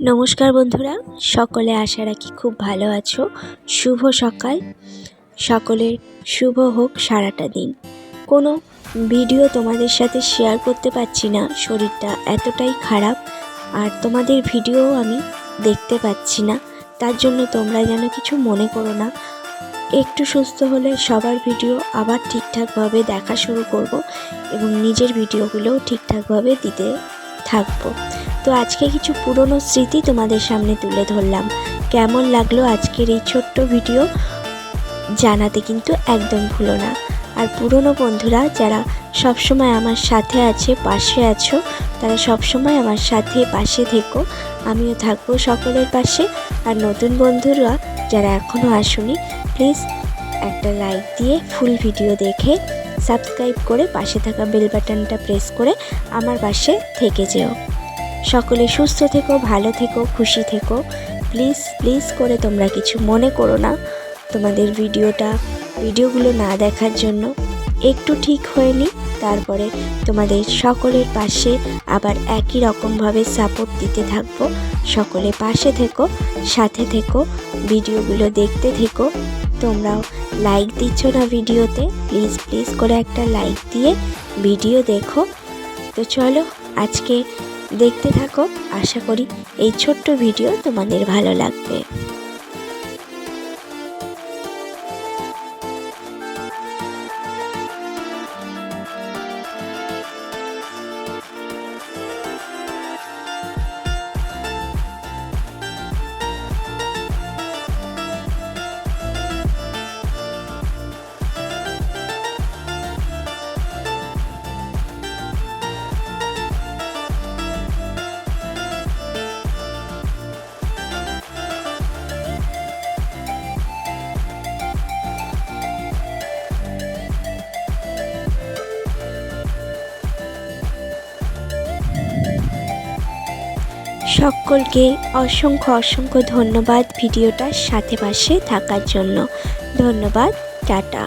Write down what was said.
নমস্কার বন্ধুরা, সকলে আশা রাখি খুব ভালো আছো। শুভ সকাল। সকলের শুভ হোক সারাটা দিন। কোনো ভিডিও তোমাদের সাথে শেয়ার করতে পারছি না, শরীরটা এতটাই খারাপ, আর তোমাদের ভিডিও আমি দেখতে পাচ্ছি না। তার জন্য তোমরা যেন কিছু মনে করো না। একটু সুস্থ হলে সবার ভিডিও আবার ঠিকঠাকভাবে দেখা শুরু করব এবং নিজের ভিডিওগুলোও ঠিকঠাকভাবে দিতে থাকব। তো আজকে কিছু পুরনো স্মৃতি তোমাদের সামনে তুলে ধরলাম। কেমন লাগল আজকের এই ছোট্ট ভিডিও? জানাতে কিন্তু একদম ভুলো না। আর পুরনো বন্ধুরা, যারা সবসময় আমার সাথে আছে, পাশে আছো, তারা সবসময় আমার সাথে পাশে থেকো। আমিও থাকব সকলের পাশে। আর নতুন বন্ধুরা, যারা এখনও আসুনি, প্লিজ একটা লাইক দিয়ে ফুল ভিডিও দেখে সাবস্ক্রাইব করে পাশে থাকা বেল বাটনটা প্রেস করে আমার পাশে থেকে যেও। সকলে সুস্থ থেকো, ভালো থেকো, খুশি থেকো। প্লিজ প্লিজ করে তোমরা কিছু মনে করো না। তোমাদের ভিডিওটা, ভিডিওগুলো না দেখার জন্য একটু ঠিক হয়নি তারপরে তোমাদের সকলের পাশে আবার একই রকমভাবে সাপোর্ট দিতে থাকব। সকলে পাশে থেকো, সাথে থেকো, ভিডিওগুলো দেখতে থেকো। তোমরাও লাইক দিচ্ছ না ভিডিওতে প্লিজ প্লিজ করে একটা লাইক দিয়ে ভিডিও দেখো। তো চলো আজকে দেখতে থাকো। আশা করি এই ছোট্ট ভিডিও তোমাদের ভালো লাগবে। সকলকে অসংখ্য অসংখ্য ধন্যবাদ ভিডিওটার সাথে পাশে থাকার জন্য। ধন্যবাদ টাটা।